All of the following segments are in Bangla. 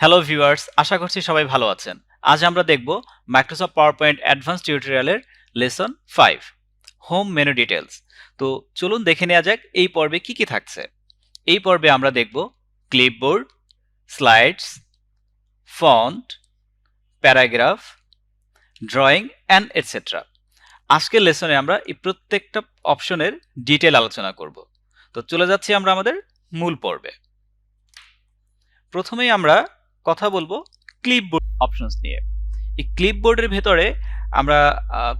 হ্যালো ভিউয়ার্স আশা করছি সবাই ভালো আছেন। আজ আমরা দেখব মাইক্রোসফট পাওয়ার পয়েন্ট অ্যাডভান্স টিউটোরিয়ালের lesson five home menu details তো চলুন দেখে নেওয়া যাক এই পর্বে কি কি থাকছে। এই পর্বে আমরা দেখব clipboard slides font paragraph drawing and etcetera আজকের লেসনে আমরা এই প্রত্যেকটা অপশনের ডিটেল আলোচনা করব। তো চলে যাচ্ছি আমরা আমাদের মূল পর্বে। প্রথমেই আমরা কথা বলব ক্লিপবোর্ড অপশনস নিয়ে। এই ক্লিপবোর্ডের ভেতরে আমরা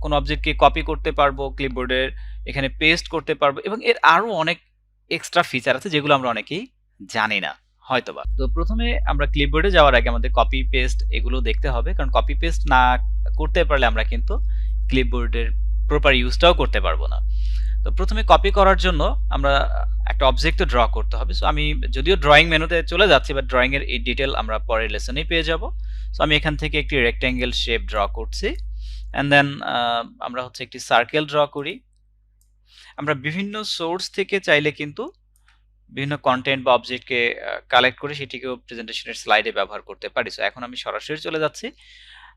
কোনো অবজেক্টকে কপি করতে পারব ক্লিপবোর্ডের এখানে পেস্ট করতে পারব এবং এর আরও অনেক এক্সট্রা ফিচার আছে যেগুলো আমরা অনেকেই জানি না, হয়তোবা। তো প্রথমে আমরা ক্লিপবোর্ডে যাওয়ার আগে আমাদের কপি পেস্ট এগুলো দেখতে হবে, কারণ কপি পেস্ট না করতে পারলে আমরা কিন্তু ক্লিপবোর্ডের প্রপার ইউজটাও করতে পারব না। তো প্রথমে কপি করার জন্য আমরা একটা অবজেক্ট ড্র করতে হবে। সো আমি যদিও ড্রয়িং মেনুতে চলে যাচ্ছি বা ড্রয়িং এর এই ডিটেল আমরা পরের লেসনেই পেয়ে যাব। সো আমি এখান থেকে একটি রেক্ট্যাঙ্গেল শেপ ড্র করছি। অ্যান্ড দেন আমরা হচ্ছে একটি সার্কেল ড্র করি। আমরা বিভিন্ন সোর্স থেকে চাইলে কিন্তু বিভিন্ন কন্টেন্ট বা অবজেক্টকে কালেক্ট করে সেটিকেও প্রেজেন্টেশনের স্লাইডে ব্যবহার করতে পারি। সো এখন আমি সরাসরি চলে যাচ্ছি।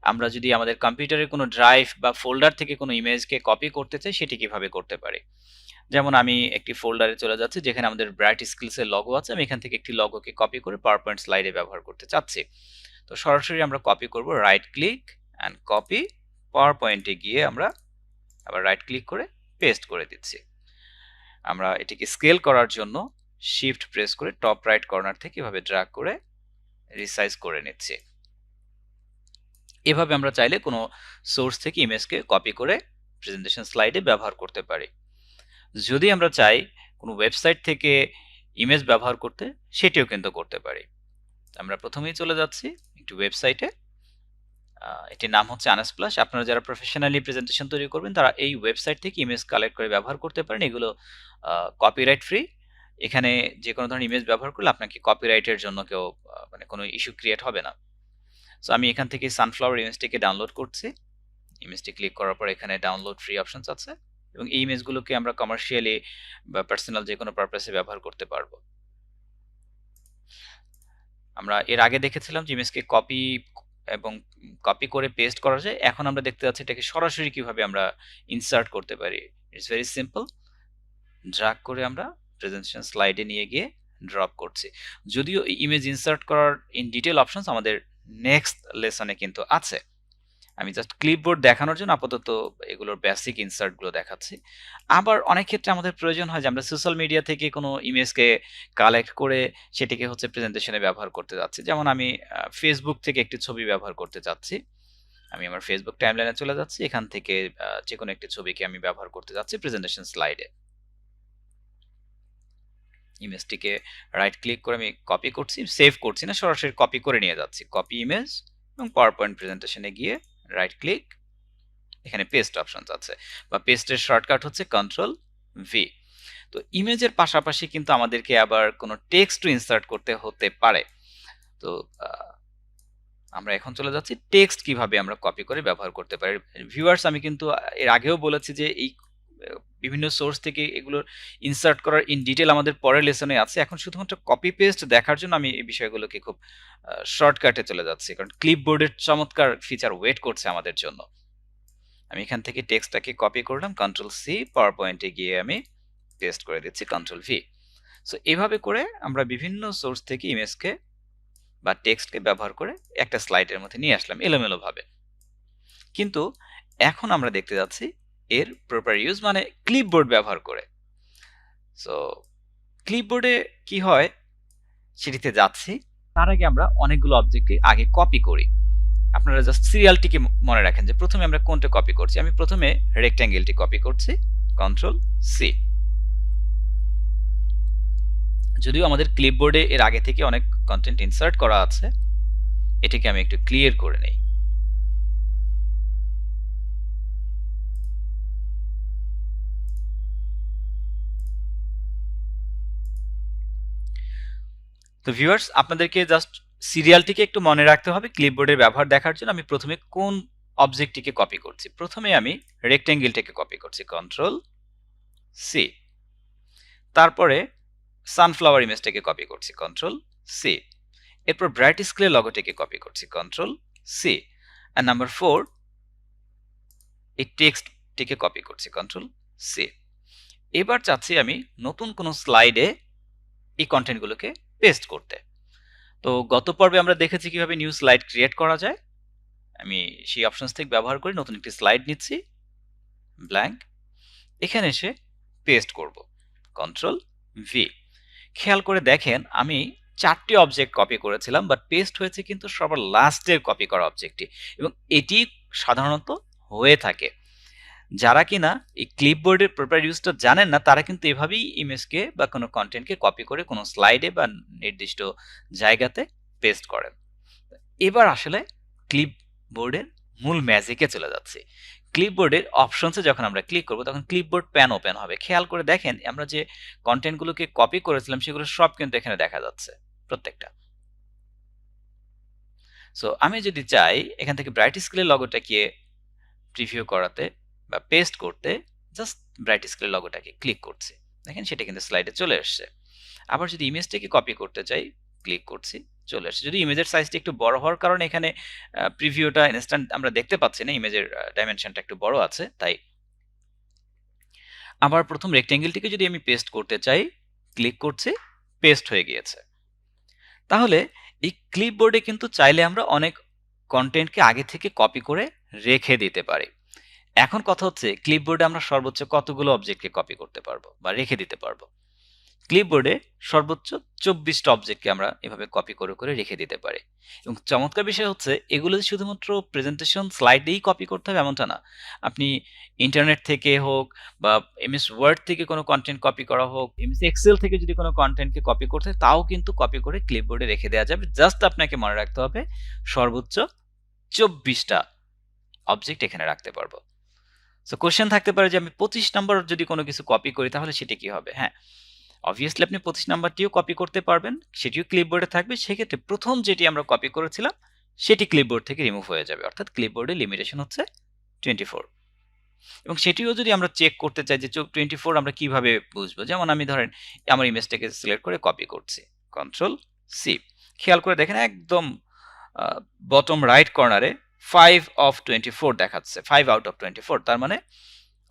আমরা যদি আমাদের কম্পিউটারের কোনো ড্রাইভ বা ফোল্ডার থেকে কোনো ইমেজকে কপি করতে চাই, সেটি কীভাবে করতে পারি? যেমন আমি একটি ফোল্ডারে চলে যাচ্ছি, যেখানে আমাদের ব্রাইট স্কিলসের লগো আছে, আমি এখান থেকে একটি লগোকে কপি করে পাওয়ার পয়েন্ট স্লাইডে ব্যবহার করতে চাচ্ছি। তো সরাসরি আমরা কপি করব right click and copy power পয়েন্টে গিয়ে আমরা আবার রাইট ক্লিক করে পেস্ট করে দিচ্ছি। আমরা এটিকে স্কেল করার জন্য শিফট প্রেস করে টপ রাইট কর্নার থেকে এভাবে ড্রাগ করে রিসাইজ করে নিচ্ছি। এভাবে আমরা চাইলে কোনো সোর্স থেকে ইমেজকে কপি করে প্রেজেন্টেশন স্লাইডে ব্যবহার করতে পারি। যদি আমরা চাই কোনো ওয়েবসাইট থেকে ইমেজ ব্যবহার করতে, সেটিও কিন্তু করতে পারি। আমরা প্রথমেই চলে যাচ্ছি একটি ওয়েবসাইটে এটির নাম হচ্ছে আনাস প্লাস আপনারা যারা প্রফেশনালি প্রেজেন্টেশন তৈরি করবেন, তারা এই ওয়েবসাইট থেকে ইমেজ কালেক্ট করে ব্যবহার করতে পারেন। এগুলো কপিরাইট ফ্রি এখানে যে কোনো ধরনের ইমেজ ব্যবহার করলে আপনাকে কপিরাইটের জন্য কেউ মানে কোনো ইস্যু ক্রিয়েট হবে না। সো আমি এখান থেকে সানফ্লাওয়ার ইমেজটিকে ডাউনলোড করছি। ইমেজটি ক্লিক করার পর এখানে ডাউনলোড ফ্রি অপশনস আছে এবং এই ইমেজগুলোকে আমরা কমার্শিয়ালি বা পার্সোনাল যে কোনো পারপাসে ব্যবহার করতে পারব। আমরা এর আগে দেখেছিলাম যে ইমেজকে কপি এবং কপি করে পেস্ট করা যায়। এখন আমরা দেখতে যাচ্ছি এটাকে সরাসরি কীভাবে আমরা ইনসার্ট করতে পারি। ইটস ভেরি সিম্পল ড্রাগ করে আমরা প্রেজেন্টেশন স্লাইডে নিয়ে গিয়ে ড্রপ করছি। যদিও ইমেজ ইনসার্ট করার ইন ডিটেল অপশনস আমাদের নেক্সট লেসনে কিন্তু আছে। আমি জাস্ট ক্লিপবোর্ড দেখানোর জন্য আপাতত এগুলোর বেসিক ইনসার্টগুলো দেখাচ্ছি। আবার অনেক ক্ষেত্রে আমাদের প্রয়োজন হয় যে আমরা সোশ্যাল মিডিয়া থেকে কোনো ইমেজকে কালেক্ট করে সেটিকে হচ্ছে প্রেজেন্টেশনে ব্যবহার করতে যাচ্ছি। যেমন আমি ফেসবুক থেকে একটি ছবি ব্যবহার করতে চাচ্ছি আমি আমার ফেসবুক টাইমলাইনে চলে যাচ্ছি। এখান থেকে যে কোনো একটি ছবিকে আমি ব্যবহার করতে যাচ্ছি প্রেজেন্টেশন স্লাইডে ইমেজটিকে রাইট ক্লিক করে আমি কপি করছি সেভ করছি না, সরাসরি কপি করে নিয়ে যাচ্ছি। কপি ইমেজ এবং পাওয়ার পয়েন্ট প্রেজেন্টেশনে গিয়ে রাইট ক্লিক এখানে পেস্ট অপশনস আছে। বা পেস্টের শর্টকাট হচ্ছে কন্ট্রোল ভি তো ইমেজের পাশাপাশি কিন্তু আমাদেরকে আবার কোনো টেক্সট ইনসার্ট করতে হতে পারে। তো আমরা এখন চলে যাচ্ছি টেক্সট কীভাবে আমরা কপি করে ব্যবহার করতে পারি। ভিউয়ার্স আমি কিন্তু এর আগেও বলেছি যে এই বিভিন্ন সোর্স থেকে এগুলোর ইনসার্ট করার ইন ডিটেল আমাদের পরের লেসনে আছে। এখন শুধুমাত্র কপি পেস্ট দেখার জন্য আমি এই বিষয়গুলোকে খুব শর্টকাটে চলে যাচ্ছি। কারণ ক্লিপবোর্ডের চমৎকার ফিচার ওয়েট করছে আমাদের জন্য। আমি এখান থেকে টেক্সটটাকে কপি করলাম কন্ট্রোল সি পাওয়ার পয়েন্টে গিয়ে আমি পেস্ট করে দিচ্ছি কন্ট্রোল ভি সো এভাবে করে আমরা বিভিন্ন সোর্স থেকে ইমেজকে বা টেক্সটকে ব্যবহার করে একটা স্লাইডের মধ্যে নিয়ে আসলাম এলোমেলোভাবে। কিন্তু এখন আমরা দেখতে যাচ্ছি এর প্রপার ইউজ মানে ক্লিপবোর্ড ব্যবহার করে। সো ক্লিপবোর্ডে কি হয়? সেটিতে যাচ্ছি। তার আগে আমরা অনেকগুলো অবজেক্টকে আগে কপি করি। আপনারা জাস্ট সিরিয়ালটিকে মনে রাখেন যে প্রথমে আমরা কোনটা কপি করছি? আমি প্রথমে রেক্ট্যাঙ্গেলটি কপি করছি। কন্ট্রোল সি যদিও আমাদের ক্লিপবোর্ডে এর আগে থেকে অনেক কন্টেন্ট ইনসার্ট করা আছে, এটিকে আমি একটু ক্লিয়ার করে নেই। তো ভিউয়ার্স আপনাদেরকে জাস্ট সিরিয়ালটিকে একটু মনে রাখতে হবে ক্লিপবোর্ডের ব্যবহার দেখার জন্য আমি প্রথমে কোন অবজেক্টটিকে কপি করছি? প্রথমে আমি রেক্ট্যাঙ্গেলটাকে কপি করছি কন্ট্রোল সি তারপরে সানফ্লাওয়ার ইমেজটাকে কপি করছি কন্ট্রোল সি এরপর ব্রাইট স্কেলের লগোটিকে কপি করছি control C and number four এই টেক্সটটিকে কপি করছি কন্ট্রোল সি এবার চাচ্ছি আমি নতুন কোনো স্লাইডে এই কন্টেন্টগুলোকে পেস্ট করতে। তো গত পর্বে আমরা দেখেছি কীভাবে নিউ স্লাইড ক্রিয়েট করা যায়। আমি সেই অপশনস থেকে ব্যবহার করে নতুন একটি স্লাইড নিচ্ছি। ব্ল্যাঙ্ক এখানে এসে পেস্ট করব। কন্ট্রোল ভি খেয়াল করে দেখেন, আমি চারটি অবজেক্ট কপি করেছিলাম বাট পেস্ট হয়েছে কিন্তু সবার লাস্টের কপি করা অবজেক্টটি এবং এটি সাধারণত হয়ে থাকে। যারা কিনা এই ক্লিপবোর্ডের প্রপার ইউজটা জানেন না, তারা কিন্তু এভাবেই ইমেজকে বা কোনো কন্টেন্টকে কপি করে কোনো স্লাইডে বা নির্দিষ্ট জায়গাতে পেস্ট করেন। এবার আসলে ক্লিপবোর্ডের মূল ম্যাজিকে চলে যাচ্ছে। ক্লিপবোর্ডের অপশনসে যখন আমরা ক্লিক করব, তখন ক্লিপবোর্ড প্যান ওপেন হবে। খেয়াল করে দেখেন, আমরা যে কন্টেন্টগুলোকে কপি করেছিলাম, সেগুলো সব কিন্তু এখানে দেখা যাচ্ছে, প্রত্যেকটা। সো আমি যদি চাই, এখান থেকে ব্রাইট স্কেলের লগোটাকে প্রিভিউ করাতে বা পেস্ট করতে জাস্ট ব্রাইট স্কেলের লগোটাকে ক্লিক করছি। দেখেন সেটা কিন্তু স্লাইডে চলে আসছে। আবার যদি ইমেজটাকে কপি করতে চাই ক্লিক করছি, চলে আসছে। যদি ইমেজের সাইজটা একটু বড় হওয়ার কারণে এখানে প্রিভিউটা ইনস্ট্যান্ট আমরা দেখতে পাচ্ছি না ইমেজের ডাইমেনশনটা একটু বড় আছে, তাই। আবার প্রথম রেক্টেঙ্গেলটিকে যদি আমি পেস্ট করতে চাই ক্লিক করছি পেস্ট হয়ে গিয়েছে। তাহলে এই ক্লিপবোর্ডে কিন্তু চাইলে আমরা অনেক কন্টেন্টকে আগে থেকে কপি করে রেখে দিতে পারি। এখন কথা হচ্ছে ক্লিপবোর্ডে আমরা সর্বোচ্চ কতগুলো অবজেক্টকে কপি করতে পারব বা রেখে দিতে পারব? ক্লিপবোর্ডে সর্বোচ্চ চব্বিশটা অবজেক্টকে আমরা এভাবে কপি করে করে রেখে দিতে পারি। এবং চমৎকার বিষয় হচ্ছে, এগুলো যে শুধুমাত্র প্রেজেন্টেশন স্লাইডেই কপি করতে হবে এমনটা না। আপনি ইন্টারনেট থেকে হোক বা এমএস ওয়ার্ড থেকে কোনো কন্টেন্ট কপি করা হোক এমএস এক্সেল থেকে যদি কোনো কন্টেন্টকে কপি করতে তাও কিন্তু কপি করে ক্লিপবোর্ডে রেখে দেওয়া যাবে। জাস্ট আপনাকে মনে রাখতে হবে, সর্বোচ্চ চব্বিশটা অবজেক্ট এখানে রাখতে পারব। সো কোশ্চেন থাকতে পারে যে আমি পঁচিশ নম্বর যদি কোনো কিছু কপি করি, তাহলে সেটা কি হবে? হ্যাঁ অবভিয়াসলি আপনি পঁচিশ নাম্বারটিও কপি করতে পারবেন, সেটিও ক্লিপবোর্ডে থাকবে। সেক্ষেত্রে প্রথম যেটি আমরা কপি করেছিলাম, সেটি ক্লিপবোর্ড থেকে রিমুভ হয়ে যাবে। অর্থাৎ ক্লিপবোর্ডের লিমিটেশন হচ্ছে টোয়েন্টি ফোর এবং সেটিও যদি আমরা চেক করতে চাই যে চোখ টোয়েন্টি ফোর আমরা কীভাবে বুঝব? যেমন আমি ধরেন আমার ইমেজটাকে সিলেক্ট করে কপি করছি। কন্ট্রোল সি খেয়াল করে দেখেন একদম বটম রাইট কর্নারে ফাইভ অফ টোয়েন্টি ফোর দেখাচ্ছে five out of twenty four তার মানে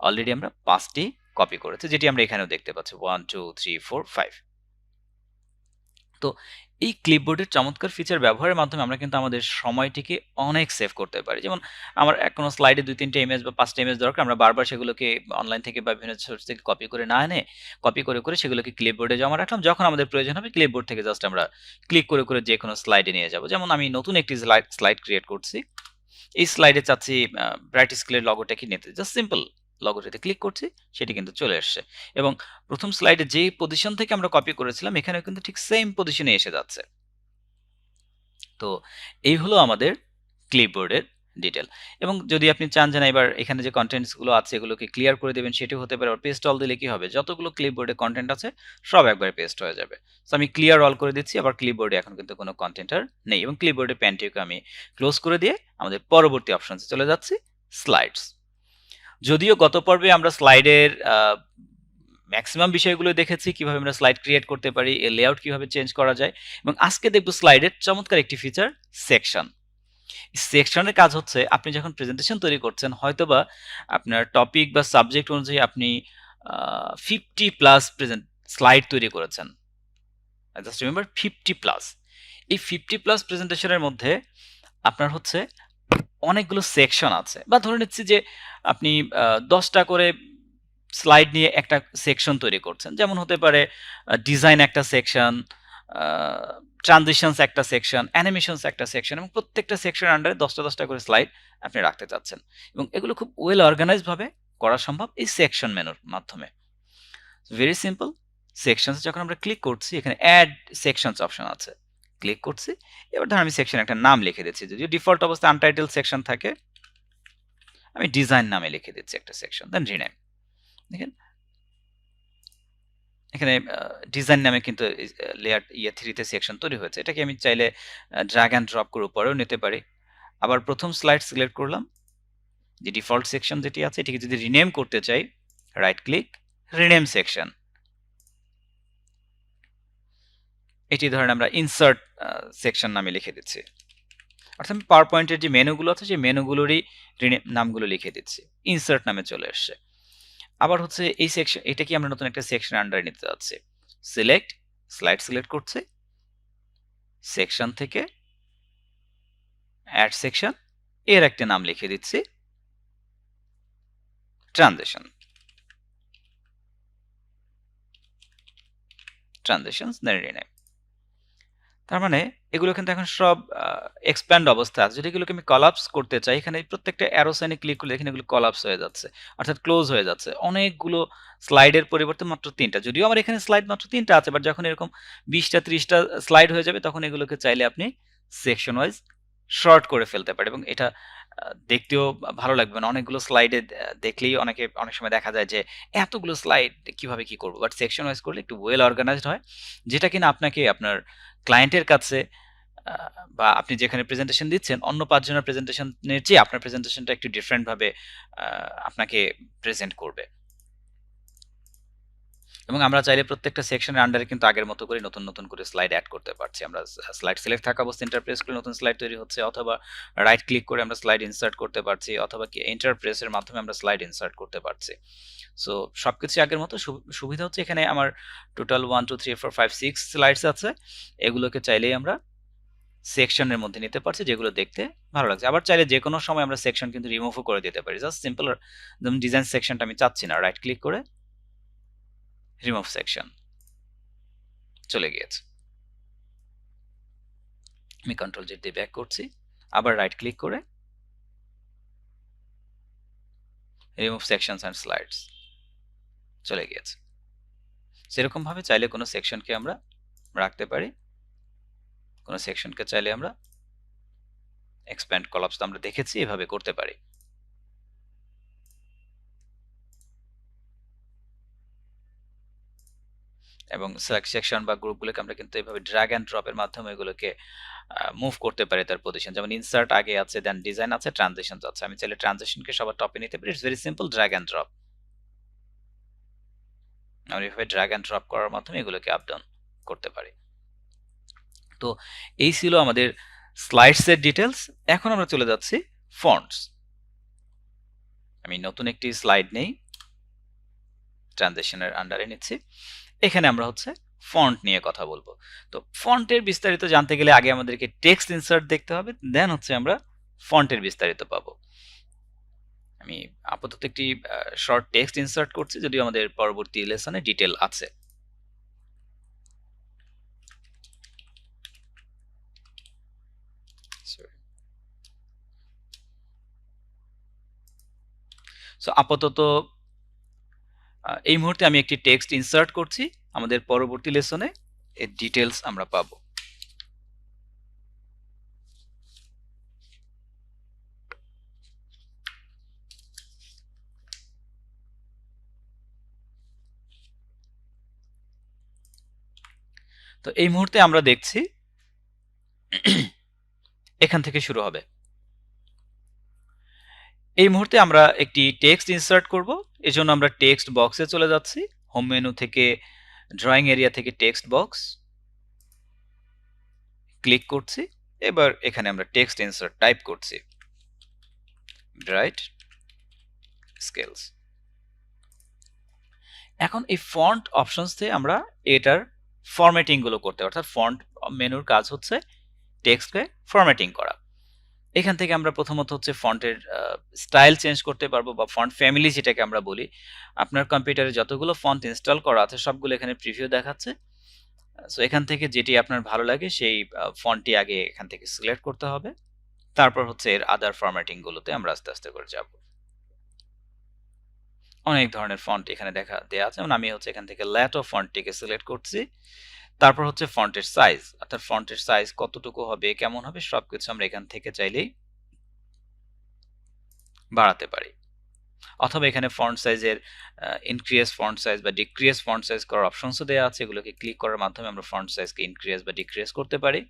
অলরেডি আমরা পাঁচটি কপি করেছে, যেটি আমরা এখানেও দেখতে পাচ্ছি one two three four five তো এই ক্লিপবোর্ডের চমৎকার ফিচার ব্যবহারের মাধ্যমে আমরা কিন্তু আমাদের সময়টিকে অনেক সেভ করতে পারি। যেমন আমার কোনো স্লাইডে দুই, তিনটে ইমেজ বা পাঁচটা ইমেজ দরকার, আমরা বারবার সেগুলোকে অনলাইন থেকে বা বিভিন্ন সোর্স থেকে কপি করে না এনে কপি করে করে সেগুলোকে ক্লিপবোর্ডে জমা রাখলাম। যখন আমাদের প্রয়োজন হবে ক্লিপবোর্ড থেকে জাস্ট আমরা ক্লিক করে করে যে কোনো স্লাইডে নিয়ে যাব। যেমন আমি নতুন একটি স্লাইড স্লাইড ক্রিয়েট করছি। এই স্লাইডে চাচ্ছি ব্রাইট স্কেলের লগোটাকে নিতে। জাস্ট সিম্পল লগোটাতে ক্লিক করছি, সেটি কিন্তু চলে আসছে। এবং প্রথম স্লাইডে যে পজিশন থেকে আমরা কপি করেছিলাম, এখানেও কিন্তু ঠিক সেম পজিশনে এসে যাচ্ছে। তো এই হলো আমাদের ক্লিপবোর্ডের ডিটেল এবং যদি আপনি চান যে এবার এখানে যে কন্টেন্টসগুলো আছে, এগুলোকে ক্লিয়ার করে দেবেন সেটিও হতে পারে পেস্ট অল দিলে কি হবে? যতগুলো ক্লিপবোর্ডে কন্টেন্ট আছে, সব একবারে পেস্ট হয়ে যাবে। সো আমি ক্লিয়ার অল করে দিচ্ছি, আবার ক্লিপবোর্ডে এখন কিন্তু কোনো কন্টেন্ট আর নেই। এবং ক্লিপবোর্ডের প্যানটিকে আমি ক্লোজ করে দিয়ে আমাদের পরবর্তী অপশনসে চলে যাচ্ছি স্লাইডস যদিও গত পর্বে আমরা স্লাইডের ম্যাক্সিমাম বিষয়গুলো দেখেছি, কীভাবে আমরা স্লাইড ক্রিয়েট করতে পারি, এর লেআউট কীভাবে চেঞ্জ করা যায়, এবং আজকে দেখব স্লাইডের চমৎকার একটি ফিচার সেকশন সেকশনের কাজ হচ্ছে, আপনি যখন প্রেজেন্টেশন তৈরি করছেন, হয়তোবা আপনার টপিক বা সাবজেক্ট অনুযায়ী আপনি ফিফটি প্লাস প্রেজেন্ট স্লাইড তৈরি করেছেন। জাস্ট রিমেম্বার ফিফটি প্লাস এই ফিফটি প্লাস প্রেজেন্টেশনের মধ্যে আপনার হচ্ছে অনেকগুলো সেকশন আছে। বা ধরে নিচ্ছি যে আপনি দশটা করে স্লাইড নিয়ে একটা সেকশন তৈরি করছেন। যেমন হতে পারে ডিজাইন একটা সেকশন ট্রানজিশনস একটা সেকশন অ্যানিমেশনস একটা সেকশন এবং প্রত্যেকটা সেকশনের আন্ডারে দশটা দশটা করে স্লাইড আপনি রাখতে চাচ্ছেন। এবং এগুলো খুব ওয়েল অর্গানাইজভাবে করা সম্ভব এই সেকশন মেনুর মাধ্যমে। ভেরি সিম্পল সেকশনস যখন আমরা ক্লিক করছি, এখানে অ্যাড সেকশনস অপশন আছে। ক্লিক করছি, এবার ধর আমি সেকশন একটা নাম লিখে দিচ্ছি। যদিও ডিফল্ট অবস্থায় আনটাইটেল সেকশন থাকে, আমি ডিজাইন নামে লিখে দিচ্ছি একটা সেকশন দেন রিনেম দেখেন এখানে ডিজাইন নামে কিন্তু লেয়ার ইয়ে থ্রিতে সেকশন তৈরি হয়েছে। এটাকে আমি চাইলে ড্রাগ অ্যান্ড ড্রপ করে উপরেও নিতে পারি। আবার প্রথম স্লাইড সিলেক্ট করলাম। যে ডিফল্ট সেকশন যেটি আছে, এটিকে যদি রিনেম করতে চাই রাইট ক্লিক রিনেম সেকশন এটি ধরেন আমরা ইনসার্ট সেকশন নামে লিখে দিচ্ছি। অর্থাৎ আমি পাওয়ার পয়েন্টের যে মেনুগুলো আছে, সেই মেনুগুলোরই নামগুলো লিখে দিচ্ছি। ইনসার্ট নামে চলে আসছে আবার হচ্ছে এই সেকশন এটা কি আমরা নতুন একটা সেকশন আন্ডারে নিতে যাচ্ছি? সিলেক্ট স্লাইড সিলেক্ট করছে। সেকশন থেকে অ্যাড সেকশন এর একটা নাম লিখে দিচ্ছি। ট্রানজেকশন ট্রানজেকশনস নেম তার মানে এগুলো কিন্তু এখন সব এক্সপ্যান্ড অবস্থা আছে। যদি এগুলোকে আমি কলাপস করতে চাই, এখানে প্রত্যেকটা অ্যারোসাইনে ক্লিক করলে এখানে এগুলো কলাপস হয়ে যাচ্ছে, অর্থাৎ ক্লোজ হয়ে যাচ্ছে। অনেকগুলো স্লাইডের পরিবর্তে মাত্র তিনটা। যদিও আমার এখানে স্লাইড মাত্র তিনটা আছে বাট যখন এরকম বিশটা, ত্রিশটা স্লাইড হয়ে যাবে, তখন এগুলোকে চাইলে আপনি সেকশন ওয়াইজ শর্ট করে ফেলতে পারে এবং এটা দেখতেও ভালো লাগবে না। অনেকগুলো স্লাইডে দেখলেই অনেকে অনেক সময় দেখা যায় যে এতগুলো স্লাইড কীভাবে কি করব? বাট সেকশন ওয়াইজ করলে একটু ওয়েল অর্গানাইজড হয়, যেটা কিনা আপনাকে আপনার ক্লায়েন্টের কাছে বা আপনি যেখানে প্রেজেন্টেশন দিচ্ছেন, অন্য পাঁচজনের প্রেজেন্টেশনের চেয়ে আপনার প্রেজেন্টেশনটা একটু ডিফারেন্টভাবে আপনাকে প্রেজেন্ট করবে। এবং আমরা চাইলে প্রত্যেকটা সেকশনের আন্ডারে কিন্তু আগের মতো করে নতুন নতুন করে স্লাইড অ্যাড করতে পারছি। আমরা স্লাইড সিলেক্ট থাকা অবস্থা ইন্টারপ্রেস করে নতুন স্লাইড তৈরি হচ্ছে অথবা রাইট ক্লিক করে আমরা স্লাইড ইনসার্ট করতে পারছি অথবা কি ইন্টারপ্রেসের মাধ্যমে আমরা স্লাইড ইনসার্ট করতে পারছি। সো সবকিছু আগের মতো সুবিধা হচ্ছে এখানে আমার total one two three four five six slides আছে। এগুলোকে চাইলেই আমরা সেকশনের মধ্যে নিতে পারছি যেগুলো দেখতে ভালো লাগছে। আবার চাইলে যে কোনো সময় আমরা সেকশন কিন্তু রিমুভও করে দিতে পারি। জাস্ট সিম্পল ডিজাইন সেকশনটা আমি চাচ্ছি না। রাইট ক্লিক করে রিমুভ সেকশন। চলে গিয়েছে। আমি কন্ট্রোল জেড দিয়ে ব্যাক করছি। আবার রাইট ক্লিক করে রিমুভ সেকশনস অ্যান্ড স্লাইডস চলে গিয়েছে। সেরকম ভাবে চাইলে কোনো সেকশনকে আমরা রাখতে পারি। কোনো সেকশনকে চাইলে আমরা এক্সপ্যান্ড কলাপস আমরা দেখেছি, এভাবে করতে পারি। এবং সিলেক্ট সেকশন বা গ্রুপগুলোকে আমরা কিন্তু এইভাবে ড্র্যাগ অ্যান্ড ড্রপের মাধ্যমে এগুলোকে মুভ করতে পারি তার পজিশন যেমন ইনসার্ট আগে আছে দেন ডিজাইন আছে ট্রানজেকশন আছে। আমি চাইলে ট্রানজেকশনকে সবার টপে নিতে পারি। It's very simple drag and drop আমরা এভাবে ড্র্যাগ অ্যান্ড ড্রপ করার মাধ্যমে এগুলোকে আপ ডাউন করতে পারি। তো এই ছিল আমাদের স্লাইডসের ডিটেলস এখন আমরা চলে যাচ্ছি ফন্টস আমি নতুন একটি স্লাইড নেই। ট্রানজেকশনের আন্ডারে নিচ্ছি। এখানে আমরা হচ্ছে ফন্ট নিয়ে কথা বলব। তো ফন্টের বিস্তারিত জানতে গেলে আগে আমাদেরকে টেক্সট ইনসার্ট দেখতে হবে দেন হচ্ছে আমরা ফন্টের বিস্তারিত পাবো। আমি আপাতত একটি শর্ট টেক্সট ইনসার্ট করছি, যদিও আমাদের পরবর্তী লেসনে ডিটেল আছে। সো আপাতত এই মুহূর্তে আমি একটি টেক্সট ইনসার্ট করছি। আমাদের পরবর্তী লেসনে এর ডিটেলস আমরা পাবো। তো এই মুহূর্তে আমরা দেখছি, এখান থেকে শুরু হবে। এই মুহূর্তে আমরা একটি টেক্সট ইনসার্ট করব। এজন্য আমরা টেক্সট বক্সে চলে যাচ্ছি। হোম মেনু থেকে ড্রয়িং এরিয়া থেকে টেক্সট বক্স ক্লিক করছি। এবার এখানে আমরা টেক্সট ইনসার্ট টাইপ করছি। ব্রাইট স্কেলস এখন এই ফন্ট অপশনস থেকে আমরা এটার ফরম্যাটিংগুলো করতে অর্থাৎ ফন্ট মেনুর কাজ হচ্ছে টেক্সটকে ফরম্যাটিং করা। এখান থেকে আমরা প্রথমত হচ্ছে ফন্টের স্টাইল চেঞ্জ করতে পারব বা ফন্ট ফ্যামিলি যেটাকে আমরা বলি। আপনার কম্পিউটারে যতগুলো ফন্ট ইনস্টল করা আছে, সবগুলো এখানে প্রিভিউ দেখাচ্ছে। সো এখান থেকে যেটি আপনার ভালো লাগে, সেই ফন্টটি আগে এখান থেকে সিলেক্ট করতে হবে। তারপর হচ্ছে এর আদার ফরম্যাটিংগুলোতে আমরা আস্তে আস্তে করে যাব। অনেক ধরনের ফন্ট এখানে দেখা দেওয়া আছে। আমি হচ্ছে এখান থেকে ল্যাটো ফন্টটিকে সিলেক্ট করছি। তারপর হচ্ছে ফন্টের সাইজ অর্থাৎ ফন্টের সাইজ কতটুকু হবে, কেমন হবে, সবকিছু আমরা এখান থেকে চাইলেই বাড়াতে পারি। অথবা এখানে ফন্ট সাইজের ইনক্রিয়াস ফন্ট সাইজ বা ডিক্রিয়াস ফন্ট সাইজ করার অপশনসও দেওয়া আছে, এগুলোকে ক্লিক করার মাধ্যমে আমরা ফন্ট সাইজকে ইনক্রিয়াস বা ডিক্রিয়েস করতে পারি।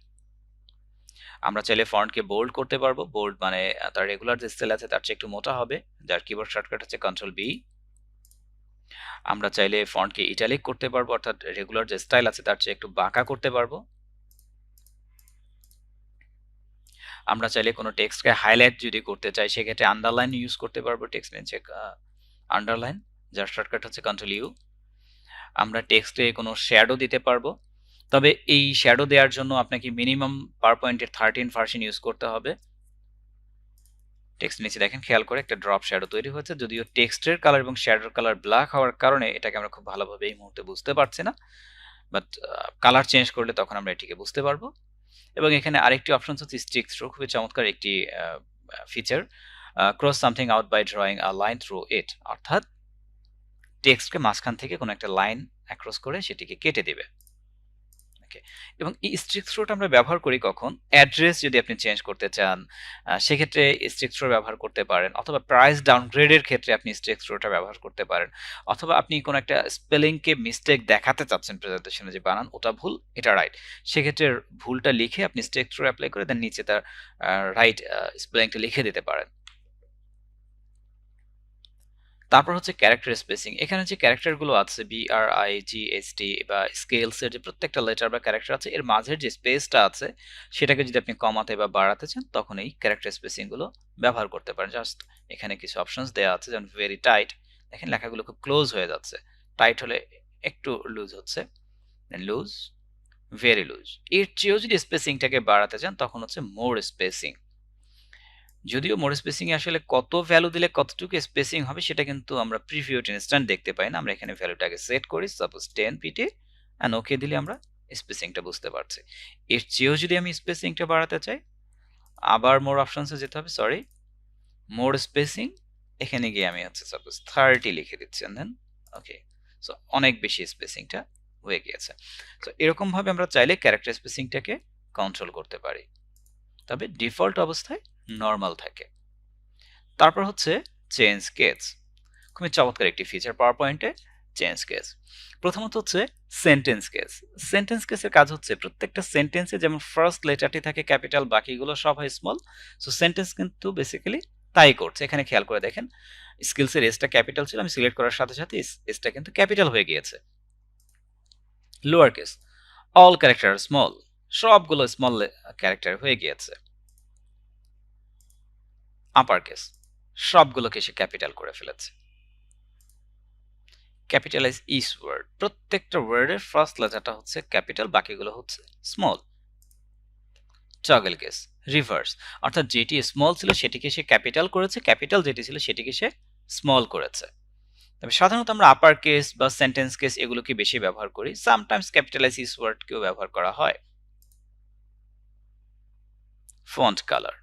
আমরা চাইলে ফন্টকে বোল্ড করতে পারব। বোল্ড মানে তার রেগুলার যে স্টাইল আছে, তার চেয়ে একটু মোটা হবে, যার কিবোর্ড শর্টকাট হচ্ছে কন্ট্রোল বি আমরা চাইলে ফন্টকে ইটালিক করতে পারব, অর্থাৎ রেগুলার যে স্টাইল আছে তার চেয়ে একটু বাঁকা করতে পারব। আমরা চাইলে কোনো টেক্সটকে হাইলাইট যদি করতে চাই, সেক্ষেত্রে আন্ডারলাইন ইউজ করতে পারব টেক্সট নিচে আন্ডারলাইন যার শর্টকাট হচ্ছে কন্ট্রোল ইউ আমরা টেক্সটে কোনো শ্যাডো দিতে পারব। তবে এই শ্যাডো দেওয়ার জন্য আপনাকে মিনিমাম পাওয়ার পয়েন্টের থার্টিন ভার্সন ইউজ করতে হবে। টেক্সট নিচে দেখেন, খেয়াল করে একটা ড্রপ শ্যাডো তৈরি হয়েছে। যদিও টেক্সটের কালার এবং শ্যাডোর কালার ব্ল্যাক হওয়ার কারণে এটাকে আমরা খুব ভালোভাবে এই মুহূর্তে বুঝতে পারছি না। বাট কালার চেঞ্জ করলে তখন আমরা এটিকে বুঝতে পারব। এবং এখানে আরেকটি অপশন হচ্ছে স্টিক থ্রু খুবই চমৎকার একটি feature cross something out by drawing a line through it অর্থাৎ টেক্সটকে মাঝখান থেকে কোনো একটা লাইন অ্যাক্রস করে সেটিকে কেটে দেবে। ওকে এবং এই স্ট্রিক থ্রোটা আমরা ব্যবহার করি কখন? অ্যাড্রেস যদি আপনি চেঞ্জ করতে চান সেক্ষেত্রে স্ট্রিক থ্রো ব্যবহার করতে পারেন। অথবা প্রাইস ডাউনগ্রেডের ক্ষেত্রে আপনি স্ট্রিক থ্রোটা ব্যবহার করতে পারেন। অথবা আপনি কোনো একটা স্পেলিংকে মিস্টেক দেখাতে চাচ্ছেন প্রেজেন্টেশনে যে বানান, ওটা ভুল, এটা রাইট সেক্ষেত্রে ভুলটা লিখে আপনি স্ট্রিক থ্রো অ্যাপ্লাই করে দেন নিচে তার রাইট স্পেলিংটা লিখে দিতে পারেন। তারপর হচ্ছে ক্যারেক্টার স্পেসিং এখানে যে ক্যারেক্টারগুলো আছে B R I G S T বা স্কেলসের যে প্রত্যেকটা লেটার বা ক্যারেক্টার আছে, এর মাঝের যে স্পেসটা আছে, সেটাকে যদি আপনি কমাতে বা বাড়াতে চান, তখন এই ক্যারেক্টার স্পেসিংগুলো ব্যবহার করতে পারেন। জাস্ট এখানে কিছু অপশনস দেওয়া আছে, যেমন ভেরি টাইট দেখেন লেখাগুলো খুব ক্লোজ হয়ে যাচ্ছে। টাইট হলে একটু লুজ হচ্ছে। লুজ ভেরি লুজ এর চেয়েও যদি স্পেসিংটাকে বাড়াতে চান, তখন হচ্ছে মোর স্পেসিং যদিও মোড স্পেসিং এ আসলে কত ভ্যালু দিলে কতটুকু স্পেসিং হবে সেটা কিন্তু আমরা প্রিভিউ ইনস্ট্যান্ট দেখতে পাই না। আমরা এখানে ভ্যালুটাকে সেট করি suppose ten PT and okay দিলে আমরা স্পেসিংটা বুঝতে পারছি। এর চেয়েও যদি আমি স্পেসিংটা বাড়াতে চাই, আবার মোর অপশনসে যেতে হবে সরি মোর স্পেসিং এখানে গিয়ে আমি হচ্ছে সাপোজ থার্টি লিখে দিচ্ছি দেন ওকে সো অনেক বেশি স্পেসিংটা হয়ে গিয়েছে। সো এরকমভাবে আমরা চাইলে ক্যারেক্টার স্পেসিংটাকে কন্ট্রোল করতে পারি। তবে ডিফল্ট অবস্থায় নর্মাল থাকে। তারপর হচ্ছে চেঞ্জ কেস খুবই চমৎকার একটি ফিচার পাওয়ার পয়েন্টে চেঞ্জ কেস প্রথমত হচ্ছে সেন্টেন্স কেস সেন্টেন্স কেসের কাজ হচ্ছে প্রত্যেকটা সেন্টেন্সে যেমন ফার্স্ট লেটারটি থাকে ক্যাপিটাল বাকিগুলো সব হয় স্মল সো সেন্টেন্স কিন্তু বেসিক্যালি তাই করছে। এখানে খেয়াল করে দেখেন স্কিলসের এসটা ক্যাপিটাল ছিল। আমি সিলেক্ট করার সাথে সাথে এসটা কিন্তু ক্যাপিটাল হয়ে গিয়েছে। Lower case all character small সবগুলো স্মল ক্যারেক্টার হয়ে গিয়েছে। আপার কেস সবগুলোকে সে ক্যাপিটাল করে ফেলেছে। ক্যাপিটালাইজ ইস ওয়ার্ড প্রত্যেকটা ওয়ার্ডের ফার্স্ট লেটারটা হচ্ছে ক্যাপিটাল বাকিগুলো হচ্ছে স্মল টগল কেস রিভার্স অর্থাৎ যেটি স্মল ছিল সেটিকে সে ক্যাপিটাল করেছে ক্যাপিটাল যেটি ছিল সেটিকে সে স্মল করেছে। তবে সাধারণত আমরা আপার কেস বা সেন্টেন্স কেস এগুলোকে বেশি ব্যবহার করি। সামটাইমস ক্যাপিটালাইজ ইস ওয়ার্ডকেও ব্যবহার করা হয়। ফন্ট কালার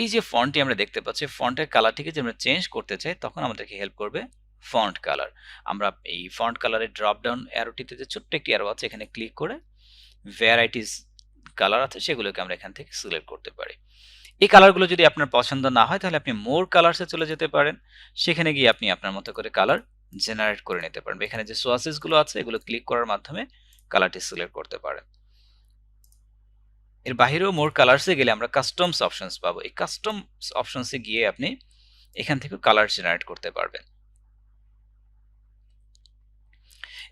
এই যে ফন্টটি আমরা দেখতে পাচ্ছি ফন্টের কালারটিকে যে আমরা চেঞ্জ করতে চাই, তখন আমাদেরকে হেল্প করবে ফন্ট কালার আমরা এই ফন্ট কালারের ড্রপ ডাউন অ্যারোটিতে যে ছোট্ট একটি অ্যারো আছে, এখানে ক্লিক করে ভ্যারাইটিস কালার আছে, সেগুলোকে আমরা এখান থেকে সিলেক্ট করতে পারি। এই কালারগুলো যদি আপনার পছন্দ না হয়, তাহলে আপনি মোর কালার্সে চলে যেতে পারেন। সেখানে গিয়ে আপনি আপনার মতো করে কালার জেনারেট করে নিতে পারেন। এখানে যে সোয়াসেসগুলো আছে, এগুলো ক্লিক করার মাধ্যমে কালারটি সিলেক্ট করতে পারেন। এর বাহিরেও মোর কালার্সে গেলে আমরা কাস্টমস অপশনস পাবো। এই কাস্টমস অপশনসে গিয়ে আপনি এখান থেকে কালার জেনারেট করতে পারবেন।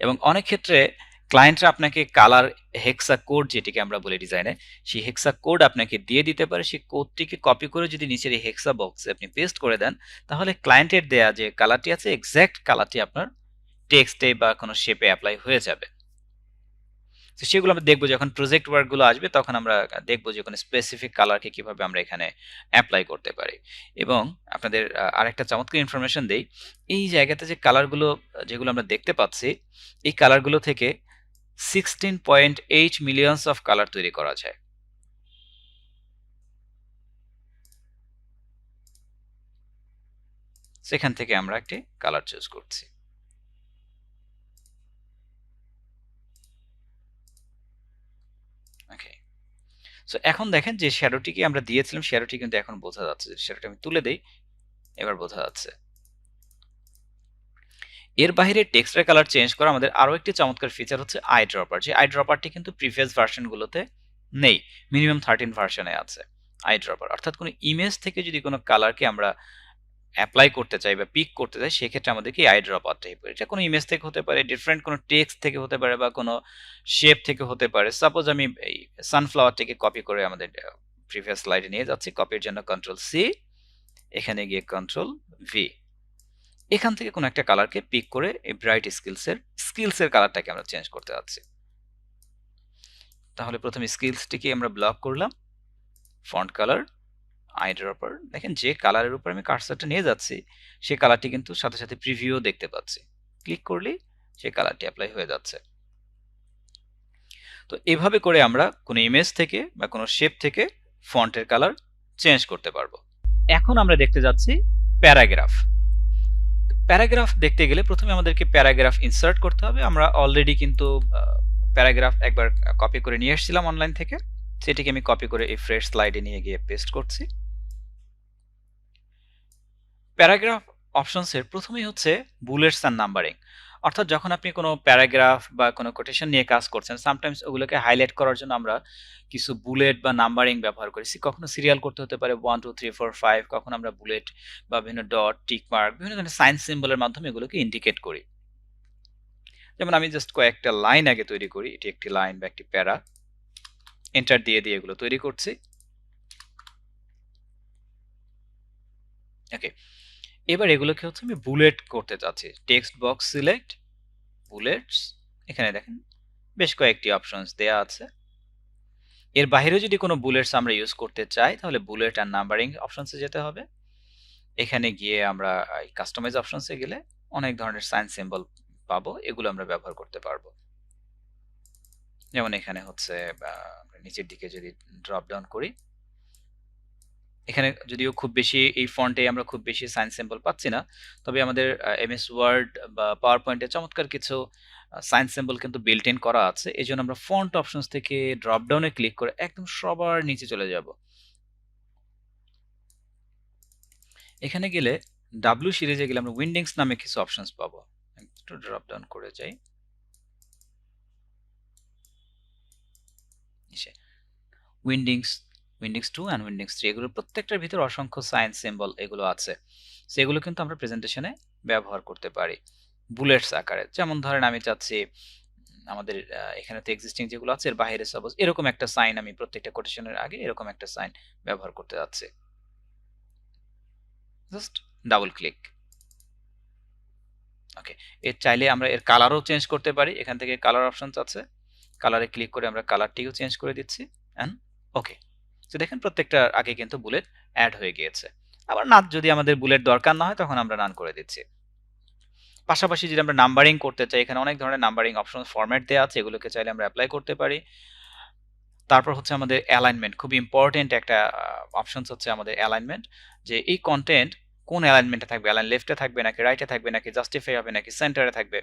এবং অনেক ক্ষেত্রে ক্লায়েন্টরা আপনাকে কালার হেক্সা কোড যেটিকে আমরা বলি ডিজাইনে সেই হেক্সা কোড আপনাকে দিয়ে দিতে পারে। সেই কোডটিকে কপি করে যদি নিচের এই হেক্সা বক্সে আপনি পেস্ট করে দেন, তাহলে ক্লায়েন্টের দেয়া যে কালারটি আছে এক্স্যাক্ট কালারটি আপনার টেক্সটে বা কোনো শেপে অ্যাপ্লাই হয়ে যাবে। তো সেগুলো আমরা দেখব যখন প্রজেক্ট ওয়ার্কগুলো আসবে, তখন আমরা দেখব যে কোনো স্পেসিফিক কালারকে কীভাবে আমরা এখানে অ্যাপ্লাই করতে পারি। এবং আপনাদের আরেকটা চমৎকার ইনফরমেশন দেই। এই জায়গাতে যে কালারগুলো যেগুলো আমরা দেখতে পাচ্ছি, এই কালারগুলো থেকে sixteen point eight millions of colour তৈরি করা যায়। সেখান থেকে আমরা একটি কালার চুজ করছি ওকে সো এখন দেখেন যে শ্যাডোটিকে আমরা দিয়েছিলাম শ্যাডোটি কিন্তু এখন বোঝা যাচ্ছে। শ্যাডোটি আমি তুলে দেই, এবার বোঝা যাচ্ছে। এর বাইরে টেক্সটের কালার চেঞ্জ করা আমাদের আরও একটি চমৎকার ফিচার হচ্ছে আই ড্রপার যে আই ড্রপারটি কিন্তু প্রিভিয়াস ভার্সনগুলোতে নেই মিনিমাম থার্টিন ভার্সনে আছে আই ড্রপার অর্থাৎ কোনো ইমেজ থেকে যদি কোনো কালারকে আমরা অ্যাপ্লাই করতে চাই বা পিক করতে চাই, সেক্ষেত্রে আমাদেরকে আই ড্রপ আনতে হবে এটা কোনো ইমেজ থেকে হতে পারে ডিফারেন্ট কোনো টেক্সট থেকে হতে পারে বা কোনো শেপ থেকে হতে পারে। সাপোজ আমি এই সানফ্লাওয়ারটিকে কপি করে আমাদের প্রিভিয়াস স্লাইডে নিয়ে যাচ্ছি। কপির জন্য কন্ট্রোল সি এখানে গিয়ে কন্ট্রোল ভি এখান থেকে কোনো একটা কালারকে পিক করে এই ব্রাইট স্কিলসের স্কিলসের কালারটাকে আমরা চেঞ্জ করতে যাচ্ছি। তাহলে প্রথমে স্কিলসটিকে আমরা ব্লক করলাম। ফন্ট কালার আই ড্রপার দেখেন, যে কালারের উপর আমি কার্সারটা নিয়ে যাচ্ছি সেই কালারটি কিন্তু সাথে সাথে প্রিভিউ দেখতে পাচ্ছি। ক্লিক করলেই সেই কালারটি অ্যাপ্লাই হয়ে যাচ্ছে। তো এভাবে করে আমরা কোনো ইমেজ থেকে বা কোনো শেপ থেকে ফন্টের কালার চেঞ্জ করতে পারব। এখন আমরা দেখতে যাচ্ছি প্যারাগ্রাফ। প্যারাগ্রাফ দেখতে গেলে প্রথমে আমাদেরকে প্যারাগ্রাফ ইনসার্ট করতে হবে। আমরা অলরেডি কিন্তু প্যারাগ্রাফ একবার কপি করে নিয়ে এসেছিলাম অনলাইন থেকে। সেটিকে আমি কপি করে এই ফ্রেশ স্লাইডে নিয়ে গিয়ে পেস্ট করছি। প্যারাগ্রাফ অপশনসের প্রথমেই হচ্ছে বুলেটস অ্যান্ড নাম্বারিং অর্থাৎ যখন আপনি কোনো প্যারাগ্রাফ বা কোনো কোটেশন নিয়ে কাজ করছেন সামটাইমস ওগুলোকে হাইলাইট করার জন্য আমরা কিছু বুলেট বা নাম্বারিং ব্যবহার করি। কখনো সিরিয়াল করতে হতে পারে one two three four five কখনো আমরা বুলেট বা বিভিন্ন ডট টিক মার্ক বিভিন্ন ধরনের সাইন্স সিম্বলের মাধ্যমে এগুলোকে ইন্ডিকেট করি। যেমন আমি জাস্ট কয়েকটা লাইন আগে তৈরি করি, এটি একটি লাইন বা একটি প্যারা। এন্টার দিয়ে দিয়ে এগুলো তৈরি করছি। ওকে এবার এগুলোকে হচ্ছে আমি বুলেট করতে চাচ্ছি টেক্সট বক্স সিলেক্ট, বুলেটস, এখানে দেখেন বেশ কয়েকটি অপশনস দেয়া আছে। এর বাইরে যদি কোনো বুলেটস আমরা ইউজ করতে চাই, তাহলে বুলেট আর নাম্বারিং অপশনসে যেতে হবে। এখানে গিয়ে আমরা এই কাস্টমাইজ অপশনসে গেলে অনেক ধরনের সাইন সিম্বল পাবো, এগুলো আমরা ব্যবহার করতে পারব। যেমন এখানে হচ্ছে নিচের দিকে যদি ড্রপ ডাউন করি এখানে যদিও খুব বেশি, এই ফন্টে আমরা খুব বেশি সাইন সিম্বল পাচ্ছি না, তবে আমাদের এমএস ওয়ার্ড বা পাওয়ার পয়েন্টে চমৎকার কিছু সাইন সিম্বল কিন্তু বিল্ট ইন করা আছে। এই জন্য আমরা ফন্ট অপশনস থেকে ড্রপডাউনে ক্লিক করে একদম সবার নিচে চলে যাব। এখানে গেলে ডাব্লিউ সিরিজে গেলে আমরা উইন্ডিংস নামে কিছু অপশনস পাবো। একটু ড্রপ ডাউন করে যাই। Wingdings Wingdings two and Wingdings three এগুলোর প্রত্যেকটার ভিতরে অসংখ্য সায়েন্স সিম্বল এগুলো আছে। সেগুলো কিন্তু আমরা প্রেজেন্টেশনে ব্যবহার করতে পারি। বুলেটস আকারে। যেমন ধরেন আমি চাচ্ছি, আমাদের এখানে তো এক্সিস্টিং যেগুলো আছে, এর বাইরে সাপোজ এরকম একটা সাইন আমি প্রত্যেকটা কোটেশনের আগে এরকম একটা সাইন ব্যবহার করতে যাচ্ছি। জাস্ট ডাবল ক্লিক ওকে এর চাইলে আমরা এর কালারও চেঞ্জ করতে পারি। এখান থেকে কালার অপশনস আছে। কালারে ক্লিক করে আমরা কালারটিও চেঞ্জ করে দিচ্ছি। অ্যান্ড ওকে তো দেখেন প্রত্যেকটা আগে কিন্তু বুলেট অ্যাড হয়ে গিয়েছে। আবার না যদি আমাদের বুলেট দরকার না হয়, তখন আমরা নান করে দিচ্ছি। পাশাপাশি যদি আমরা নাম্বারিং করতে চাই, এখানে অনেক ধরনের নাম্বারিং অপশন ফরম্যাট দেওয়া আছে, এগুলোকে চাইলে আমরা অ্যাপ্লাই করতে পারি। তারপর হচ্ছে আমাদের অ্যালাইনমেন্ট খুব ইম্পর্টেন্ট একটা অপশনস হচ্ছে আমাদের অ্যালাইনমেন্ট যে এই কন্টেন্ট কোন অ্যালাইনমেন্টে থাকবে অ্যালাইন লেফটে থাকবে নাকি রাইটে থাকবে, নাকি জাস্টিফাই হবে, নাকি সেন্টারে থাকবে?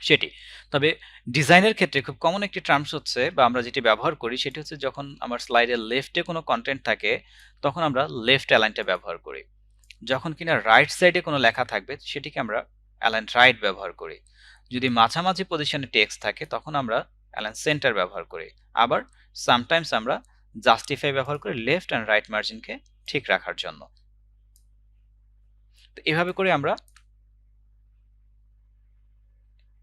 সেটি। তবে ডিজাইনের ক্ষেত্রে খুব কমন একটি টার্মস হচ্ছে বা আমরা যেটি ব্যবহার করি সেটি হচ্ছে যখন আমার স্লাইডের লেফটে কোনো কন্টেন্ট থাকে, তখন আমরা লেফট অ্যালাইনটা ব্যবহার করি। যখন কিনা রাইট সাইডে কোনো লেখা থাকবে, সেটিকে আমরা অ্যালাইন রাইট ব্যবহার করি। যদি মাঝামাঝি পজিশনে টেক্সট থাকে, তখন আমরা অ্যালাইন সেন্টার ব্যবহার করি। আবার সামটাইমস আমরা জাস্টিফাই ব্যবহার করি লেফট অ্যান্ড রাইট মার্জিনকে ঠিক রাখার জন্য। তো এভাবে করে আমরা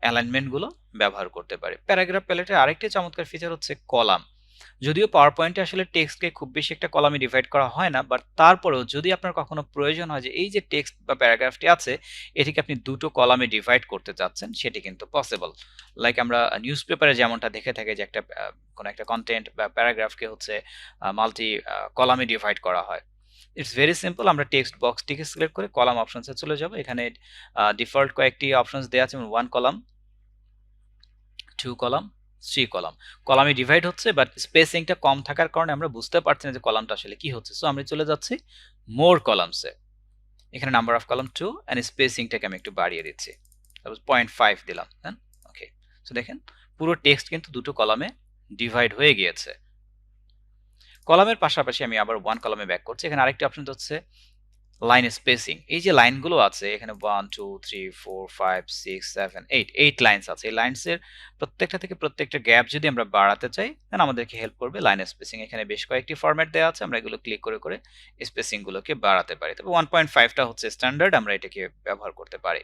অ্যালাইনমেন্টগুলো ব্যবহার করতে পারি। প্যারাগ্রাফ প্যালেটের আরেকটি চমৎকার ফিচার হচ্ছে কলাম। যদিও পাওয়ার পয়েন্টে আসলে টেক্সটকে খুব বেশি একটা কলামে ডিভাইড করা হয় না বাট তারপরেও যদি আপনার কখনো প্রয়োজন হয় যে এই যে টেক্সট বা প্যারাগ্রাফটি আছে, এটিকে আপনি দুটো কলামে ডিভাইড করতে চাচ্ছেন, সেটি কিন্তু পসিবল লাইক আমরা নিউজ পেপারে যেমনটা দেখে থাকি যে একটা কোনো একটা কন্টেন্ট বা প্যারাগ্রাফকে হচ্ছে মাল্টি কলামে ডিভাইড করা হয়। ইটস ভেরি সিম্পল আমরা টেক্সট বক্সটিকে সিলেক্ট করে কলাম অপশনসে চলে যাব। এখানে ডিফল্ট কয়েকটি অপশনস দেওয়া আছে one column two column three column কলামে ডিভাইড হচ্ছে বাট স্পেসিংটা কম থাকার কারণে আমরা বুঝতে পারছি না যে কলামটা আসলে কি হচ্ছে। সো আমরা চলে যাচ্ছি মোর কলামসে এখানে number of column two and স্পেসিংটাকে আমি একটু বাড়িয়ে দিচ্ছি। তারপর পয়েন্ট ফাইভ দিলাম হ্যাঁ ওকে সো দেখেন, পুরো টেক্সট কিন্তু দুটো কলামে ডিভাইড হয়ে গিয়েছে। কলামের পাশাপাশি আমি আবার ওয়ান কলামে ব্যাক করছি। এখানে আরেকটি অপশন হচ্ছে লাইন স্পেসিং এই যে লাইনগুলো আছে, এখানে one two three four five six seven eight eight lines আছে। এই লাইনসের প্রত্যেকটা থেকে প্রত্যেকটা গ্যাপ যদি আমরা বাড়াতে চাই তাহলে আমাদেরকে হেল্প করবে লাইন স্পেসিং এখানে বেশ কয়েকটি ফরম্যাট দেওয়া আছে, আমরা এগুলো ক্লিক করে করে স্পেসিংগুলোকে বাড়াতে পারি। তবে ওয়ান পয়েন্ট ফাইভটা হচ্ছে স্ট্যান্ডার্ড আমরা এটাকে ব্যবহার করতে পারি।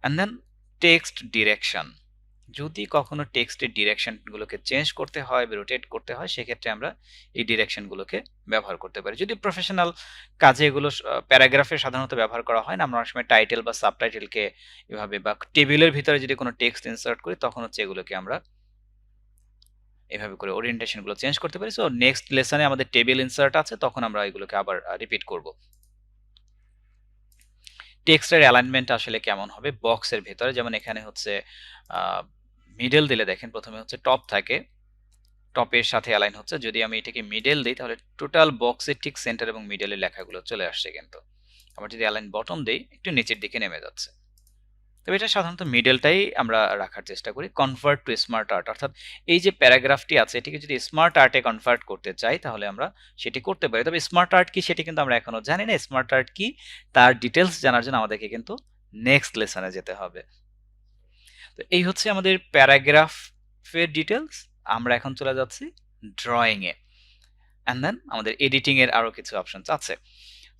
অ্যান্ড দেন টেক্সট ডিরেকশন যদি কখনো টেক্সটের ডিরেকশনগুলোকে চেঞ্জ করতে হয় রোটেট করতে হয়, সেক্ষেত্রে আমরা এই ডিরেকশনগুলোকে ব্যবহার করতে পারি। যদি প্রফেশনাল কাজে এগুলো প্যারাগ্রাফে সাধারণত ব্যবহার করা হয় না, আমরা অনেক সময় টাইটেল বা সাবটাইটেলকে এভাবে বা টেবিলের ভিতরে যদি কোনো টেক্সট ইনসার্ট করি, তখন হচ্ছে এগুলোকে আমরা এভাবে করে ওরিয়েন্টেশনগুলো চেঞ্জ করতে পারি। সো নেক্সট লেসনে আমাদের টেবিল ইনসার্ট আছে, তখন আমরা এগুলোকে আবার রিপিট করব। টেক্সটের অ্যালাইনমেন্ট আসলে কেমন হবে? বক্সের ভেতরে, যেমন এখানে হচ্ছে মিডল দিলে দেখেন প্রথমে হচ্ছে টপ থাকে। টপের সাথে অ্যালাইন হচ্ছে। যদি আমি এটাকে মিডল দিই, তাহলে টোটাল বক্সের ঠিক সেন্টার এবং মিডলের লেখাগুলো চলে আসছে কিন্তু। আবার যদি অ্যালাইন বটম দিই, একটু নিচের দিকে নেমে যাচ্ছে। তবে এটা সাধারণত মিডলটাই আমরা রাখার চেষ্টা করি। কনভার্ট টু স্মার্ট আর্ট অর্থাৎ এই যে প্যারাগ্রাফটি আছে, এটিকে যদি স্মার্ট আর্টে কনভার্ট করতে চাই, তাহলে আমরা সেটি করতে পারি। তবে স্মার্ট আর্ট কি সেটি কিন্তু আমরা এখনও জানি না। স্মার্ট আর্ট কি? তার ডিটেলস জানার জন্য আমাদেরকে কিন্তু নেক্সট লেসনে যেতে হবে। তো এই হচ্ছে আমাদের প্যারাগ্রাফের ডিটেলস আমরা এখন চলে যাচ্ছি ড্রয়িংয়ে অ্যান্ড দেন আমাদের এডিটিংয়ের আরও কিছু অপশনস আছে।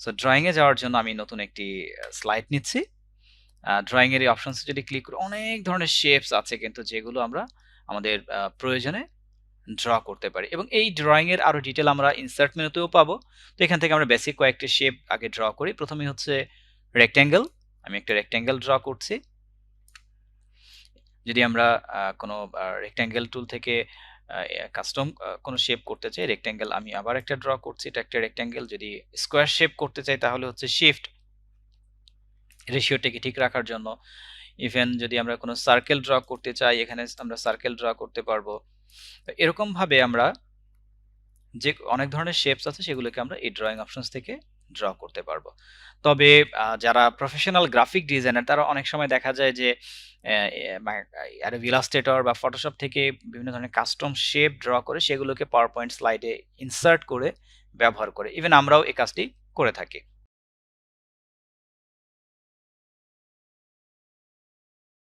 সো ড্রয়িংয়ে যাওয়ার জন্য আমি নতুন একটি স্লাইড নিচ্ছি। ড্রয়িং এর অপশনস যদি ক্লিক করি, অনেক ধরনের শেপস আছে কিন্তু যেগুলো আমরা আমাদের প্রয়োজনে ড্র করতে পারি। এবং এই ড্রয়িং এর আরও ডিটেল আমরা ইনসার্ট মেনুতেও পাবো। তো এখান থেকে আমরা বেসিক কয়েকটি শেপ আগে ড্র করি। প্রথমে হচ্ছে রেক্ট্যাঙ্গেল আমি একটা রেক্ট্যাঙ্গেল ড্র করছি। যদি আমরা কোনো রেক্ট্যাঙ্গেল টুল থেকে কাস্টম কোনো শেপ করতে চাই রেক্ট্যাঙ্গেল আমি আবার একটা ড্র করছি, এটা একটা রেক্ট্যাঙ্গেল যদি স্কোয়ার শেপ করতে চাই, তাহলে হচ্ছে শিফট রেশিওটাকে ঠিক রাখার জন্য। ইভেন যদি আমরা কোনো সার্কেল ড্র করতে চাই, এখানে আমরা সার্কেল ড্র করতে পারব। এরকমভাবে আমরা যে অনেক ধরনের শেপস আছে, সেগুলোকে আমরা এই ড্রয়িং অপশনস থেকে ড্র করতে পারব। তবে যারা প্রফেশনাল গ্রাফিক ডিজাইনার তারা অনেক সময় দেখা যায় যে ইলাস্ট্রেটর বা ফটোশপ থেকে বিভিন্ন ধরনের কাস্টম শেপ ড্র করে সেগুলোকে পাওয়ার পয়েন্ট স্লাইডে ইনসার্ট করে ব্যবহার করে। ইভেন আমরাও এই কাজটি করে থাকি।